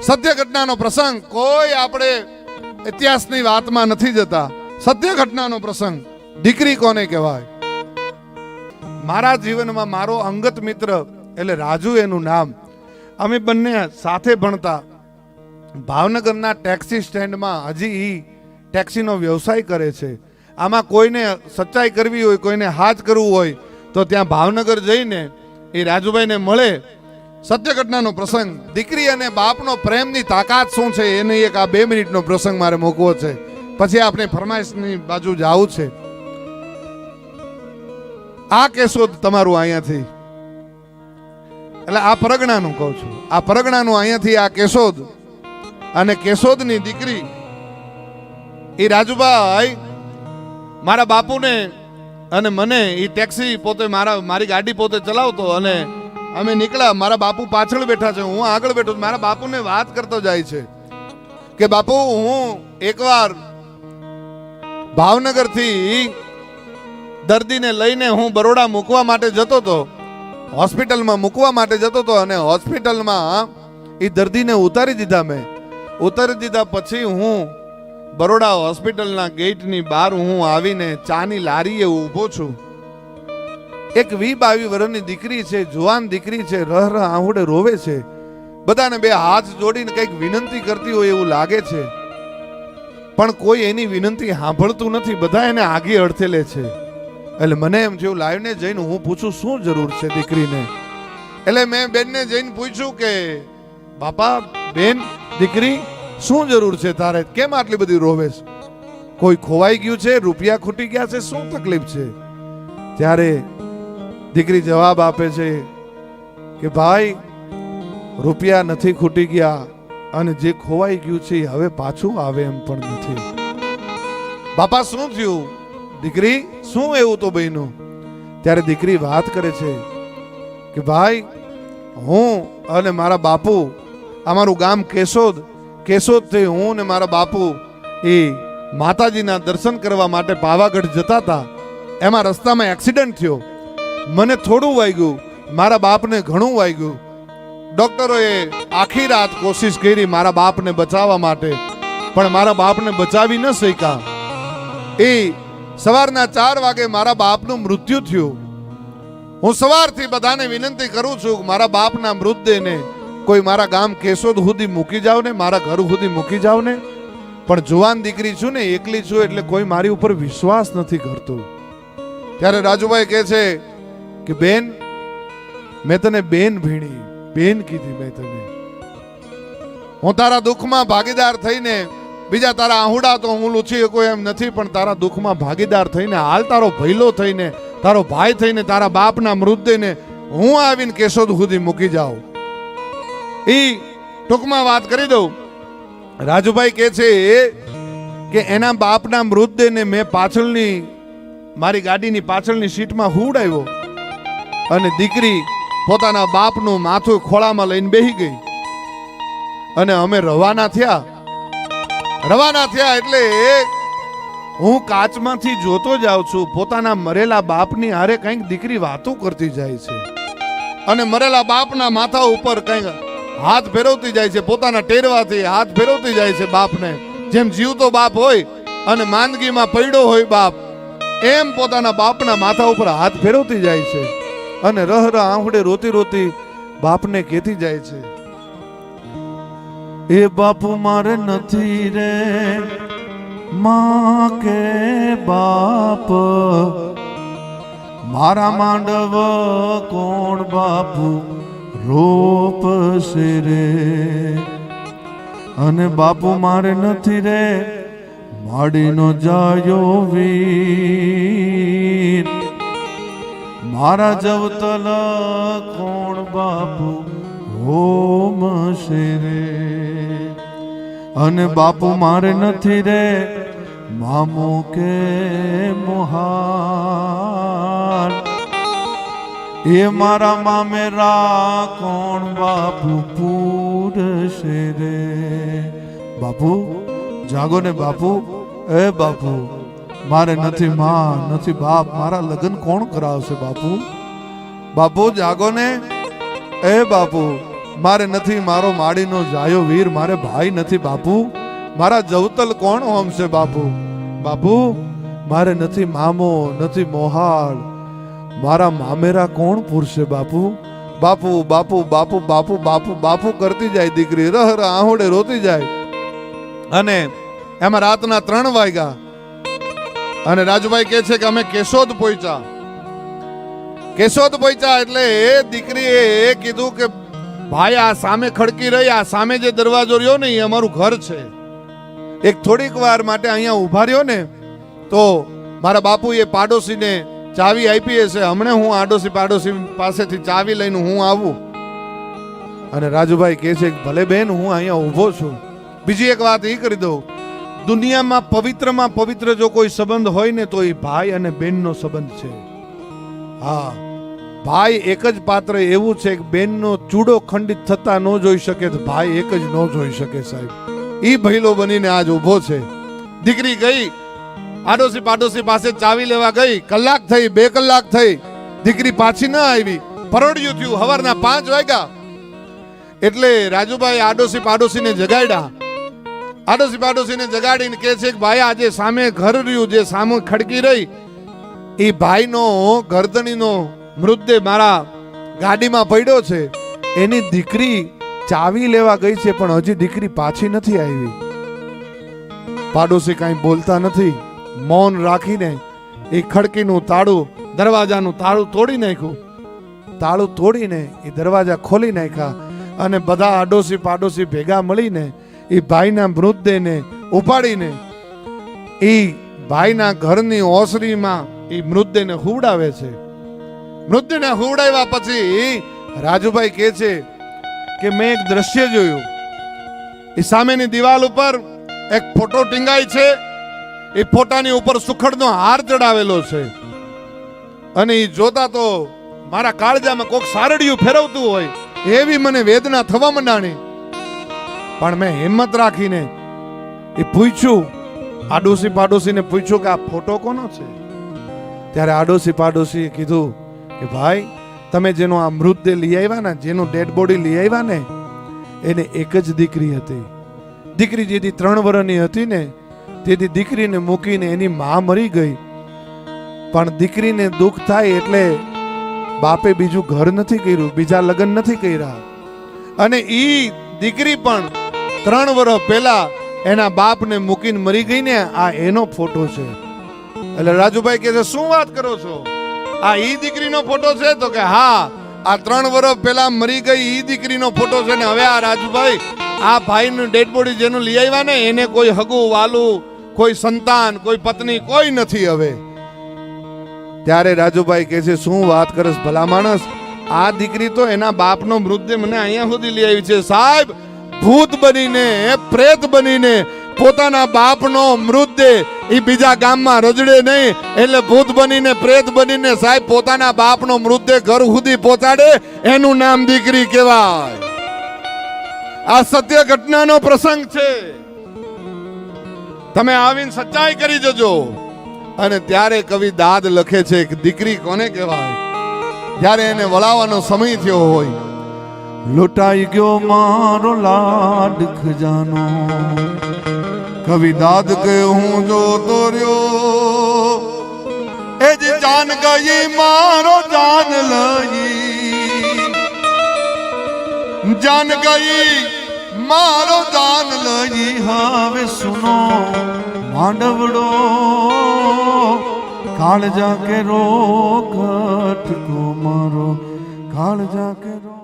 સત્ય ઘટનાનો પ્રસંગ કોઈ આપણે ઇતિહાસની વાતમાં નથી જતા. સત્ય ઘટનાનો પ્રસંગ. દીકરી કોને કહેવાય? મારા જીવનમાં મારો અંગત મિત્ર એટલે રાજુ એનું નામ. અમે બંને સાથે ભણતા. ભાવનગરના ટેક્સી સ્ટેન્ડમાં હજી એ ટેક્સીનો વ્યવસાય કરે છે. આમાં કોઈને સચ્ચાઈ કરવી હોય, કોઈને હાજ કરવું હોય, તો ત્યાં ભાવનગર જઈને એ રાજુભાઈને મળે સત્ય ઘટનાનો પ્રસંગ. દીકરી અને બાપનો પ્રેમની તાકાત શું છે? એની એક આ બે મિનિટનો પ્રસંગ મારે મૂકવો છે. પછી આપણે ફરમાઈશની બાજુ જવું છે. આ કેશોદ તમારું અહીંયાથી. એટલે આ પરગણાનું કહું છું. આ પરગણાનું અહીંયાથી આ કેશોદ અને કેશોદની દીકરી, એ રાજુભાઈ, મારા બાપુને અને મને એ ટેક્સી પોતે મારા, મારી ગાડી પોતે ચલાવતો અને અમે નીકળ્યા, મારા બાપુ પાછળ બેઠા છે, હું આગળ બેઠો છું. મારા બાપુને વાત કરતો જાય છે કે, બાપુ, હું એકવાર ભાવનગરથી દર્દીને લઈને હું બરોડા મૂકવા માટે જતો હતો, હોસ્પિટલમાં મૂકવા માટે જતો હતો અને હોસ્પિટલમાં એ દર્દીને ઉતારી દીધા મેં ઉતારી દીધા પછી હું બરોડા હોસ્પિટલના ગેટની બહાર હું આવીને ચાની લારીએ ઊભો છું એક વી બાવી વર્ષની દીકરી છે, જુવાન દીકરી છે, રહ રહ આહુડે રોવે છે. બધાને બે હાથ જોડીને કંઈક વિનંતી કરતી હોય એવું લાગે છે. પણ કોઈ એની વિનંતી સાંભળતું નથી, બધા એને આગી અડથેલે છે. એટલે મને એમ થયું લાઈવને જઈને હું પૂછું, શું જરૂર છે દીકરીને? એટલે મેં બેનને જઈને પૂછ્યું કે, બાપા, બેન, દીકરી, શું જરૂર છે તારે? કેમ આટલી બધી રોવે છે કોઈ ખોવાઈ ગયું છે? રૂપિયા ખૂટી ગયા છે? શું તકલીફ છે? ત્યારે દીકરી જવાબ આપે છે કે ભાઈ, રૂપિયા નથી ખૂટી ગયા અને જે ખોવાઈ ગયું છે હવે પાછું આવે એમ પણ નથી. બાપા, શું થયું? દીકરી, શું એવું તો બન્યું? ત્યારે દીકરી વાત કરે છે કે ભાઈ, હું અને મારા બાપુ અમારું ગામ કેશોદ, કેશોદથી હું ને મારા બાપુ એ માતાજીના દર્શન કરવા માટે પાવાગઢ જતા હતા. એમાં રસ્તામાં એક્સિડન્ટ થયો. મને થોડું વાગ્યું, મારા બાપને ઘણું વાગ્યું. ડોક્ટરોએ આખી રાત કોશિશ કરી મારા બાપને બચાવવા માટે, પણ મારા બાપને બચાવી ન શક્યા. એ સવારના ચાર વાગે મારા બાપનું મૃત્યુ થયું. હું સવારથી બધાને વિનંતી કરું છું મારા બાપના મૃતદેહને કોઈ મારા ગામ કેશોદ સુધી મૂકી જાવ ને, મારા ઘર સુધી મૂકી જાવ ને. પણ જુવાન દીકરી છું ને, એકલી છું એટલે કોઈ મારી ઉપર વિશ્વાસ નથી કરતું. ત્યારે રાજુભાઈ કહે છે કે બેન, મેં તને બેન ભીણી, બેન કીધી મેં તને. હું તારા દુઃખમાં ભાગીદાર થઈને, બીજા તારા આહુડા તો હું લૂછી શકું એમ નથી, પણ તારા દુઃખમાં ભાગીદાર થઈને, હાલ તારો ભૈલો થઈને, તારો ભાઈ થઈને, તારા બાપના મૃતદેહને હું આવીને કેશોદ સુધી મૂકી જાઉં. એ ટૂંકમાં વાત કરી દઉં. રાજુભાઈ કહે છે કે એના બાપના મૃતદેહને મેં પાછળની, મારી ગાડીની પાછળની સીટમાં હુવડાવ્યો. અને દીકરી પોતાના બાપનું માથું ખોળામાં લઈને બેહી ગઈ. અને અમે રવાના થયા. રવાના થયા એટલે હું કાચમાંથી જોતો જાઉં છું, પોતાના મરેલા બાપની હારે કંઈક દીકરી વાતો કરતી જાય છે. અને મરેલા બાપના માથા ઉપર કંઈક હાથ ફેરવતી જાય છે, પોતાના ટેરવાથી હાથ ફેરવતી જાય છે બાપને. જેમ જીવતો બાપ હોય અને માંદગીમાં પડ્યો હોય બાપ, એમ પોતાના બાપના માથા ઉપર હાથ ફેરવતી જાય છે. અને રહ રહ આંખડે રોતી રોતી બાપને કેતી જાય છે, એ બાપુ મારે નથી રે, માં કે બાપ? મારા માંડવ કોણ બાપુ રોપ રે? અને બાપુ મારે નથી રે, માડીનો જાયો વીર. મારા જવતલ કોણ બાપુ? હોમ રે અને બાપુ મારે નથી રે. મામો કે મોહાર. એ મારા મામેરા કોણ બાપુ? પૂરશે રે બાપુ, જાગો ને બાપુ. એ બાપુ. મારે નથી માં, નથી બાપ. મારા લગ્ન કોણ કરાવશે બાપુ? બાપુ, જાગો ને. એ બાપુ, મારે નથી મારો માડીનો જાયો વીર. મારે ભાઈ નથી બાપુ. મારા જવતલ કોણ હોમશે બાપુ? બાપુ, મારે નથી મામો, નથી મોહાળ. મારા મામેરા કોણ પૂરશે બાપુ? બાપુ બાપુ બાપુ બાપુ બાપુ બાપુ કરતી જાય દીકરી. રહ આહોડે રોતી જાય. અને એમાં રાતના ત્રણ વાગ્યા અને રાજુભાઈ કહે છે કે અમે કેશોદ પહોંચ્યા. કેશોદ પહોંચ્યા એટલે એ દીકરીએ કીધું કે, ભાઈ, આ સામે ખડકી રહી, આ સામે જે દરવાજો રહ્યો ને, એ અમારું ઘર છે. એક થોડીક વાર માટે અહીંયા ઊભા રહ્યો ને, તો મારા બાપુએ પાડોશીને ચાવી આપી હશે. હમણે હું આડોશી પાડોશી પાસેથી ચાવી લઈને હું આવું. અને રાજુભાઈ કહે છે ભલે બેન, હું અહીંયા ઊભો છું. બીજી એક વાત એ કરી દઉં. દુનિયામાં પવિત્રમાં પવિત્ર જો કોઈ સંબંધ હોય ને તો એ ભાઈ અને બેનનો સંબંધ છે. હા, ભાઈ એક જ પાત્ર એવું છે કે બેનનો ચૂડો ખંડિત થતા ન જોઈ શકે તો ભાઈ એક જ ન જોઈ શકે સાહેબ. એ ભૈલો બનીને આજ ઊભો છે. દીકરી ગઈ, આડોશી પાડોશી પાસે ચાવી લેવા ગઈ, કલાક થઈ, બે કલાક થઈ, દીકરી પાછી ન આવી પરોડ્યું થયું, હવારના પાંચ વાગ્યા. એટલે રાજુભાઈ આડોશી પાડોશીને જગાડ્યા. આડોશી પાડોશીને જગાડીને કહે છે કે ભાઈ, આજે સામે ઘર રહ્યું, જે સામે ખડકી રહી, એ ભાઈનો ગરદણીનો મૃતદેહ મારા ગાડીમાં પડ્યો છે. એની દીકરી ચાવી લેવા ગઈ છે, પણ હજી દીકરી પાછી નથી આવી. પાડોશી કાંઈ બોલતા નથી. મૌન રાખીને એ ખડકીનું તાળું, દરવાજાનું તાળું તોડી નાખ્યું. તાળું તોડીને એ દરવાજા ખોલી નાખ્યા અને બધા આડોશી પાડોશી ભેગા મળીને એ ભાઈના મૃતદેહને ઉપાડીને એ ભાઈના ઘરની ઓસરીમાં એ મૃતદેહને હુવડાવે છે. મૃતદેહને હુવડાવ્યા પછી રાજુભાઈ કહે છે કે મેં એક દ્રશ્ય જોયું. એ સામેની દિવાલ ઉપર એક ફોટો ટીંગાય છે. એ ફોટાની ઉપર સુખડનો હાર ચડાવેલો છે. અને એ જોતા તો મારા કાળજામાં કોક સારડિયું ફેરવતું હોય એવી મને વેદના થવા માંડાણી. પણ મેં હિંમત રાખીને એ પૂછ્યું આડોશી પાડોશીને પૂછ્યું કે આ ફોટો કોનો છે? ત્યારે આડોશી પાડોશીએ કીધું કે, ભાઈ, તમે જેનો આ મૃતદેહ લઈ આવ્યા ને, જેનું ડેડ બોડી લઈ આવ્યા ને, એને એક જ દીકરી હતી. દીકરી જેથી ત્રણ વર્ષની હતી ને, તેથી દીકરીને મૂકીને એની મા મરી ગઈ. પણ દીકરીને દુઃખ થાય એટલે બાપે બીજું ઘર નથી કર્યું, બીજા લગ્ન નથી કર્યા. અને એ દીકરી પણ ત્રણ વર્ષ પહેલા એના બાપને મૂકીને મરી ગઈ ને આ એનો ફોટો છે. એટલે રાજુભાઈ કહે છે, શું વાત કરો છો? આ ઈ દીકરીનો ફોટો છે? તો કે, હા, આ ત્રણ વર્ષ પહેલા મરી ગઈ ઈ દીકરીનો ફોટો છે ને હવે આ રાજુભાઈ, આ ભાઈનું ડેડ બોડી જેનું લઈ આવ્યા ને, એને કોઈ હગું, વાલું, કોઈ સંતાન, કોઈ પત્ની, કોઈ નથી હવે. ત્યારે રાજુભાઈ કહે છે, શું વાત કરસ ભલા માણસ? આ દીકરી તો એના બાપનો મૃતદેહ મને અહીંયા સુધી લઈ આવી છે. સાહેબ ભૂત બનીને, પ્રેત બનીને પોતાના બાપનો મૃતદેહ એ બીજા ગામમાં રજડે નહીં. એટલે ભૂત બનીને, પ્રેત બનીને સાહેબ પોતાના બાપનો મૃતદેહ ઘર સુધી પહોંચાડે, એનું નામ દીકરી કહેવાય. આ સત્ય ઘટનાનો પ્રસંગ છે. તમે આવીને સચ્ચાઈ કરી જજો. અને ત્યારે કવિ દાદ લખે છે કે દીકરી કોને કહેવાય? જ્યારે એને વળાવવાનો સમય થયો હોય લૂંટાઈ ગયો મારો લાડ ખજાનો. કવિ દાદ કે હું જો તોર્યો, એ જ જાન ગઈ મારો જાન લઈ. જાન ગઈ મારો જાન લઈ, હવે સુનો માંડવડો. કાળજા કે રો ઘટકો મારો કાળજા કે રો